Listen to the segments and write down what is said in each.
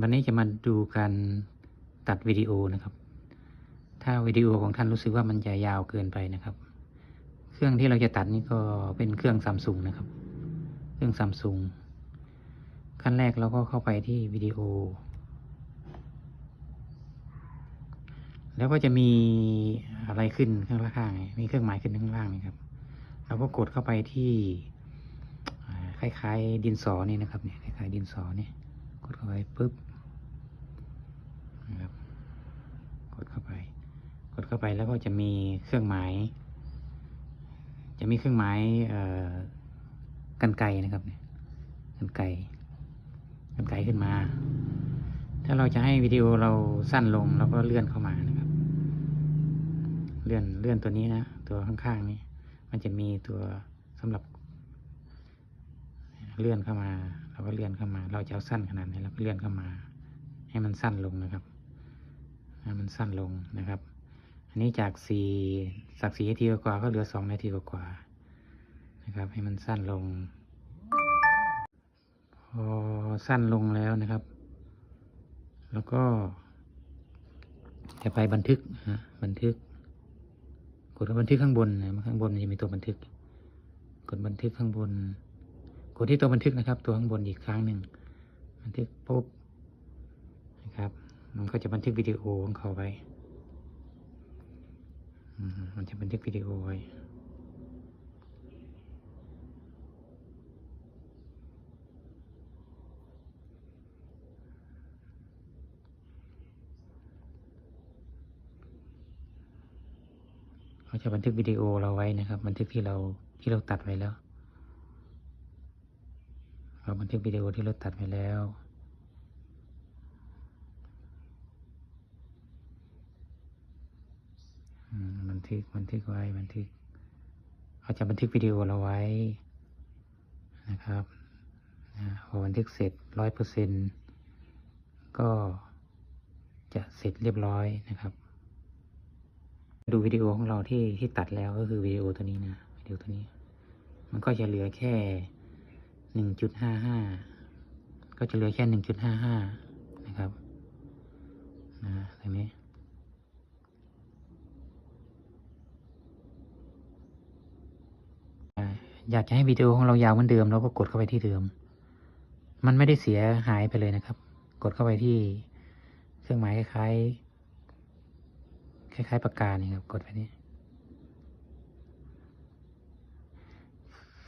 วันนี้จะมาดูการตัดวิดีโอนะครับ ถ้าวิดีโอของท่านรู้สึกว่ามันจะยาวเกินไปนะครับ เครื่องที่เราจะตัดนี่ก็เป็นเครื่องซัมซุงนะครับ เครื่องซัมซุงขั้นแรกเราก็เข้าไปที่วิดีโอ แล้วก็จะมีอะไรขึ้นข้างล่าง มีเครื่องหมายขึ้นข้างล่างนี่ครับ เราก็กดเข้าไปที่อ่าคล้ายๆดินสอนี่นะครับเนี่ยคล้ายๆดินสอเนี่ย ดเข้าไปปุ๊บนะครับกดเข้าไป กดเข้าไปแล้วก็จะมีเครื่องหมาย จะมีเครื่องหมายเอ่อกันไกนะครับเนี่ยกันไกกันไกขึ้นมา ถ้าเราจะให้วิดีโอเราสั้นลงเราก็เลื่อนเข้ามานะครับ เลื่อนเลื่อนตัวนี้นะ ตัวข้างๆนี้ มันจะมีตัวสำหรับ เลื่อนเข้ามาเราก็เลื่อนเข้ามา เราจะเอาสั้นขนาดไหนเราก็เลื่อนเข้ามา ให้มันสั้นลงนะครับให้มันสั้นลงนะครับ อันนี้จากสี่สักสี่นาทีกว่าก็เหลือสองนาทีกว่านะครับ ให้มันสั้นลง พอสั้นลงแล้วนะครับ แล้วก็ จะไปบันทึกฮะบันทึก กดบันทึกข้างบนนะข้างบนมันจะมีตัวบันทึก กดบันทึกข้างบน กดที่ตัวบันทึกนะครับ ตัวข้างบนอีกครั้งหนึ่งบันทึกปุ๊บนะครับ มันก็จะบันทึกวิดีโอของเขาไว้มมันจะบันทึกวิดีโอไว้เขาจะบันทึกวิดีโอเราไว้นะครับ บันทึกที่เราที่เราตัดไว้แล้ว เราบันทึกวิดีโอที่เราตัดไว้แล้วมบันทึกบันทึกไว้บันทึกเขาจะบันทึกวิดีโอเราไว้นะครับพอบันทึกเสร็จร้อยเปอร์เซ็นก็จะเสร็จเรียบร้อยนะครับ ดูวิดีโอของเราที่ที่ตัดแล้วก็คือวิดีโอตัวนี้นะวิดีโอตัวนี้ มันก็จะเหลือแค่ หนึ่งจุดห้าห้าก็จะเหลือแค่หนึ่งจุดห้าห้านะครับนะตรงนี้อยากจะให้วิดีโอของเรายาวเหมือนเดิมเราก็กดเข้าไปที่เดิม มันไม่ได้เสียหายไปเลยนะครับ กดเข้าไปที่เครื่องหมายคล้ายๆคล้ายๆปากกานี่ครับ กดไปนี่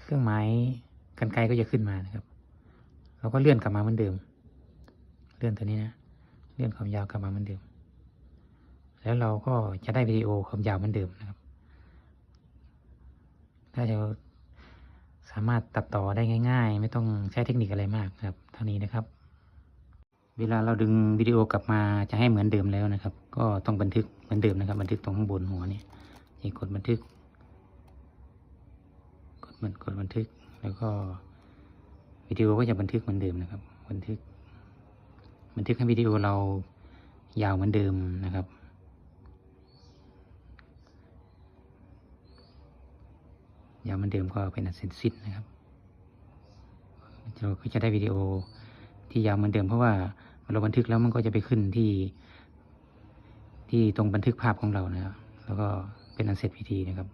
เครื่องหมาย กันไกลก็จะขึ้นมานะครับ เราก็เลื่อนกลับมาเหมือนเดิม เลื่อนตัวนี้นะ เลื่อนความยาวกลับมาเหมือนเดิม แล้วเราก็จะได้วิดีโอความยาวเหมือนเดิมนะครับ ถ้าจะสามารถตัดต่อได้ง่าย ๆ ไม่ต้องใช้เทคนิคอะไรมากครับ เท่านี้นะครับ เวลาเราดึงวิดีโอกลับมาจะให้เหมือนเดิมแล้วนะครับ ก็ต้องบันทึกเหมือนเดิมนะครับ บันทึกตรงข้างบนหัวนี่นี่กดบันทึก กดมันกดบันทึก แล้วก็วิดีโอก็จะบันทึกเหมือนเดิมนะครับ บันทึก บันทึกให้วิดีโอเรายาวเหมือนเดิมนะครับ ยาวเหมือนเดิมก็เป็นอันเสร็จสิ้นนะครับเราก็จะได้วิดีโอที่ยาวเหมือนเดิมเพราะว่าเราบันทึกแล้วมันก็จะไปขึ้นที่ ที่ตรงบันทึกภาพของเรานะครับ แล้วก็เป็นอันเสร็จพิธีนะครับ